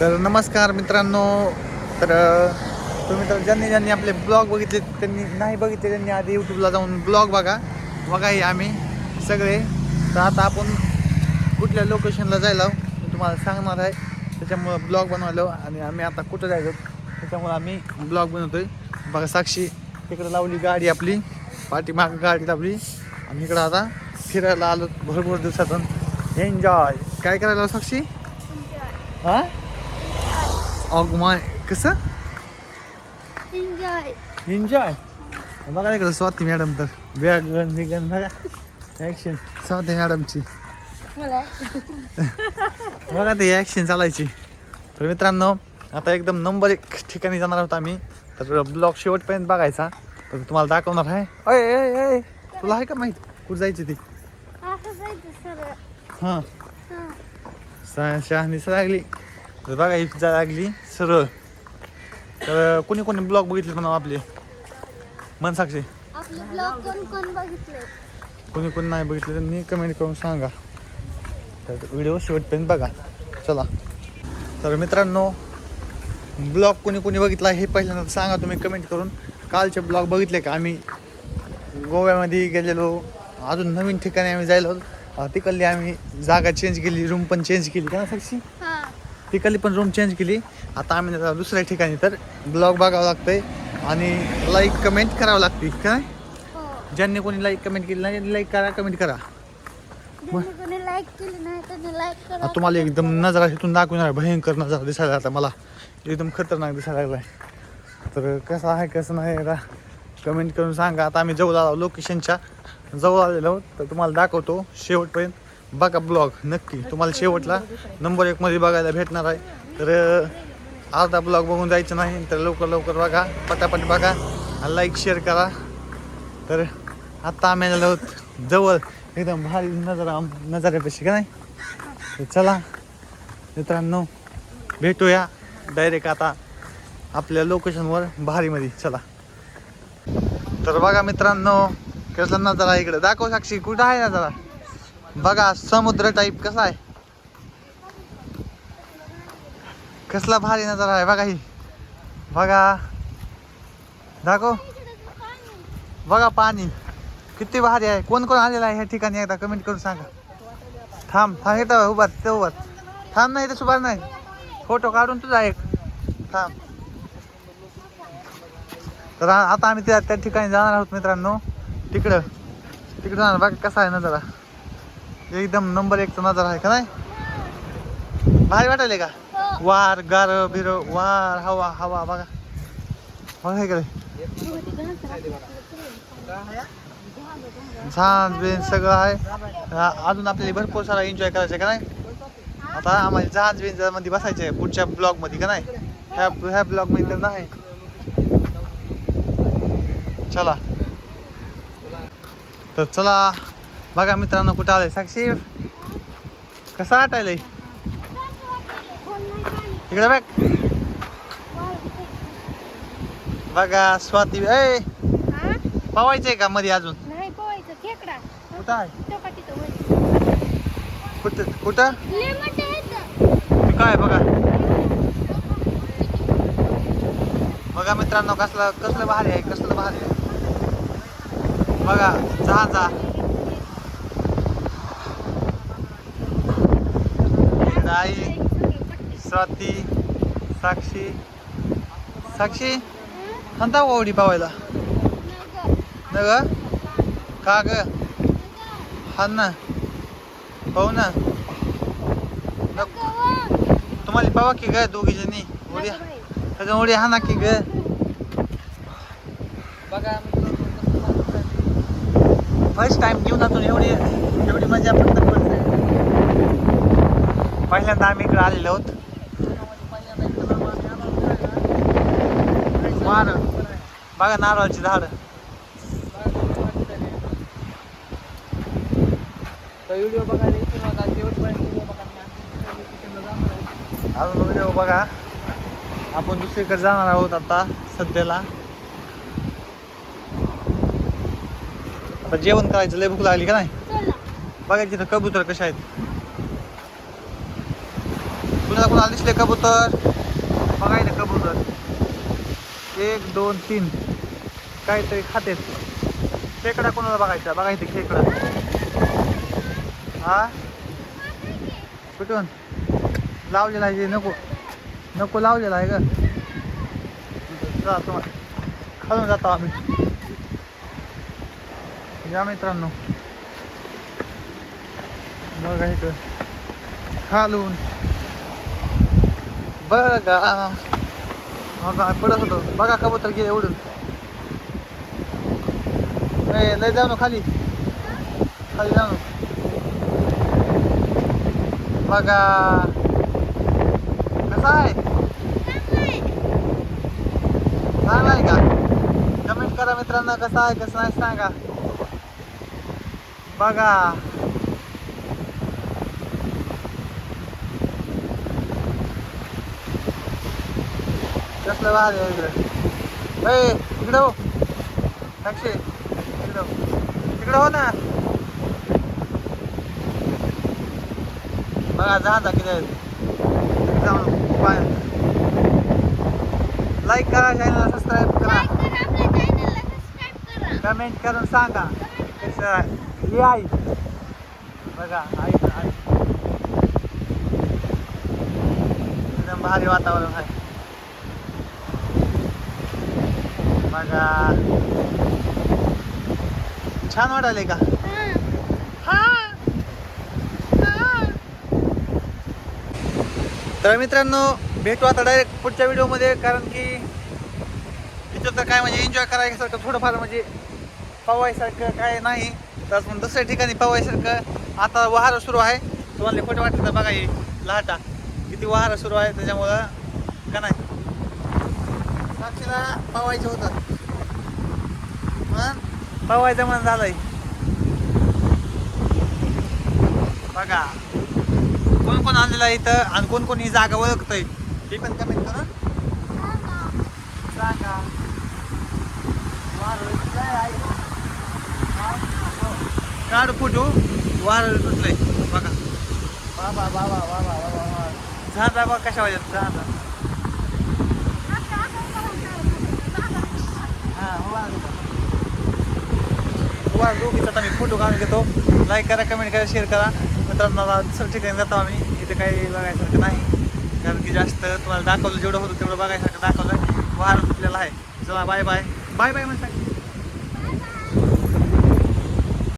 तर नमस्कार मित्रांनो. तर तुम्ही तर ज्यांनी ज्यांनी आपले ब्लॉग बघितले त्यांनी नाही बघितले त्यांनी आधी यूट्यूबला जाऊन ब्लॉग बघा. बघा हे आम्ही सगळे. तर आता आपण कुठल्या लोकेशनला जायला मी तुम्हाला सांगणार आहे. त्याच्यामुळं ब्लॉग बनवलो आणि आम्ही आता कुठं जायचो? त्याच्यामुळं आम्ही ब्लॉग बनवतोय. बघा साक्षी तिकडे लावली गाडी आपली. पाठीमाग गाडी लावली. आणि इकडं आता फिरायला आलो भरपूर दिवसातून. एन्जॉय काय करायला साक्षी? हा? माय कसं? एन्जॉय एन्जॉय बघा इकडं स्वाती मॅडम तर. बॅग गन बिगन बघा. ॲक्शन स्वाती मॅडमची. बघा ते ॲक्शन चालायची. तर मित्रांनो आता एकदम नंबर एक ठिकाणी जाणार आहोत आम्ही. तर ब्लॉग शेवटपर्यंत बघायचा. तर तुम्हाला दाखवणार आहे. अय अय तुला आहे का माहीत? कुठं जायची ती? हां. शहाणी लागली. तर बघा ही जा लागली. सरळ. तर कोणी कोणी ब्लॉग बघितले म्हणा आपले. मन साक्षी आपले ब्लॉग कोण कोण बघितले? कोणी कोणी नाही बघितले त्यांनी कमेंट करून सांगा. तर व्हिडिओ शेवटपर्यंत बघा. चला. तर मित्रांनो ब्लॉग कोणी कोणी बघितला हे पहिल्यांदा सांगा तुम्ही कमेंट करून. कालचे ब्लॉग बघितले का? आम्ही गोव्यामध्ये गेलेलो. अजून नवीन ठिकाणी आम्ही जायलो. तिकडली आम्ही जागा चेंज केली रूम पण चेंज केली. का ना साक्षी तिकडली पण रूम चेंज केली. आता आम्ही दुसऱ्या ठिकाणी तर ब्लॉग बघावं लागतंय आणि लाईक कमेंट करावं लागते काय? हो. ज्यांनी कोणी लाईक कमेंट केली नाही लाईक करा कमेंट करा. लाईक तुम्हाला एकदम नजरा इथून दाखवणार भयंकर नजरा दिसायला आता मला. एकदम खतरनाक दिसायला लागलाय. तर कसं आहे कसं नाही कमेंट करून सांगा. आता आम्ही जवळ आलो लोकेशनच्या जवळ आलेलो. तर तुम्हाला दाखवतो शेवटपर्यंत. बघा ब्लॉग नक्की. तुम्हाला शेवटला नंबर एकमध्ये बघायला भेटणार आहे. तर अर्धा ब्लॉग बघून जायचं नाही तर लवकर लवकर बघा पटापट बघा आणि लाईक शेअर करा. तर आत्ता आम्ही आलो जवळ. एकदम भारी नजरा नजरेपाशी का नाही? तर चला मित्रांनो भेटूया डायरेक्ट आता आपल्या लोकेशनवर भारीमध्ये. चला. तर बघा मित्रांनो कसला नजारा इकडे. दाखव साक्षी कुठं आहे नजारा? बघा समुद्र टाईप कसा आहे? कसला भारी नजारा आहे बघा ही. बघा. दाखव. बघा पाणी. किती भारी आहे. कोण कोण आलेला आहे ह्या ठिकाणी एकदा कमेंट करून सांगा. थांब थांब येतं उभार ते उभार थांब नाही तर सुभार नाही. फोटो काढून तुझा एक. थांब. तर आता आम्ही त्या त्या ठिकाणी जाणार आहोत मित्रांनो. तिकडं. तिकडं जाणार. बघा कसा आहे नजारा. एकदम नंबर एकचा नजारा आहे का नाही? भारी वाटायले का? हो. वार गार बिर वार हवा हवा बघा. बघा इकडे. झाड बिन सगळं आहे. अजून आपल्याला भरपूर सारा एन्जॉय करायचं का नाही? आता आम्हाला जहाज बिनमध्ये बसायचं आहे पुढच्या ब्लॉगमध्ये का नाही? ह्या ह्या ब्लॉगमध्ये तर नाही. चला. तर चला. बघा मित्रांनो कुठं आलंय? साक्षी कसं वाटायलंय? इकडे बघ. बघा स्वाती ए पवायचंय का मध्ये अजून? नाही पोहायचं. खेकडा. कुठं आहे? टोका तिथं वर. कुठं कुठं? लय मोठं आहे इथं. ते काय बघा? बघा मित्रांनो कसलं कसलं भारी आहे कसलं भारी आहे. बघा जहाजा इकडं आई स्वाती साक्षी. साक्षी म्हणता ओढी पावायला? न ग का ग? हा ना. पाहू ना. नको. तुम्हाला पावा की ग दोघी जणी? उडी त्याच्या ओढी हा ना की ग? बघा फर्स्ट टाइम जीवनातून एवढी एवढी मजा आपण पहिल्यांदा आम्ही इकडे आलेलो आहोत. वार बघा नारळाची झाड. व्हिडिओ बघा अजून व्हिडिओ बघा. आपण दुसरीकडे जाणार आहोत आता सध्याला. आता जेवण करायचं लय भूक लागली का नाही? चला. बघा तिथं कबूतर कशा आहेत. तुला तुम्हाला दिसले कबूतर? बघा इथे कबूतर. एक दोन तीन. काहीतरी खातेत. खेकडा कोणाला बघायचा? बघायचं खेकडा. हा? कुठून? लावलेला आहे जे नको. नको लावलेला आहे का तुम्हाला खालून जातो आम्ही. या मित्रांनो. बघा इथं. खालून. बघा. बघा पडत होतो. बघा कबूतर गेले उडून. नाही लय जाऊ ना हो खाली. खाली जाऊ ना हो. बघा. कसा आहे? चांगला आहे का? कमेंट करा मित्रांनो कसा आहे? कसं नाही सांगा. बघा. कसलं भारी आहे इकडं? ए इकडं हो. साक्षी इकडं हो. इकडं हो ना. बघा जा जा किती जाऊन बाय लाईक करा चॅनलला सबस्क्राईब करा. कमेंट करून सांगा. कसं आहे. ही आई बघा आई आई एकदम भारी वातावरण आहे. बघा. छान वाटायले का? तर मित्रांनो भेटू आता डायरेक्ट पुढच्या व्हिडिओमध्ये कारण की तिथं तर काय म्हणजे एन्जॉय करायसारखं थोडंफार म्हणजे पवायसारखं काय नाही. तर पण दुसऱ्या ठिकाणी पवायसारखं आता वाहर सुरू आहे. तुम्हाला फोटो वाटतं तर बघा हे लाटा किती वाहर सुरू आहे त्याच्यामुळं का नाही? पवायचं होतं पण पवायचं मन झालंय. बघा. कोण कोण आणलेलं आहे इथं आणि कोण कोण ही जागा ओळखतंय? ते पण कमेंट करा. सांगा. काढ फोटो वार तुटलंय बघा. बाबा बाबा बाबा बाबा बाबा झाडा बघ कशा वाजत? झाडा हा वा दोघीचा आता मी फोटो काढून घेतो. लाईक करा कमेंट करा शेअर करा. मित्रांना मला दुसऱ्या ठिकाणी जातो आम्ही. इथे काही बघायसारखं नाही. कारण की जास्त तुम्हाला दाखवलं जेवढं होतं तेवढं बघायसारखं दाखवलं. वार तुटलेला आहे. चला बाय बाय बाय बाय म्हणता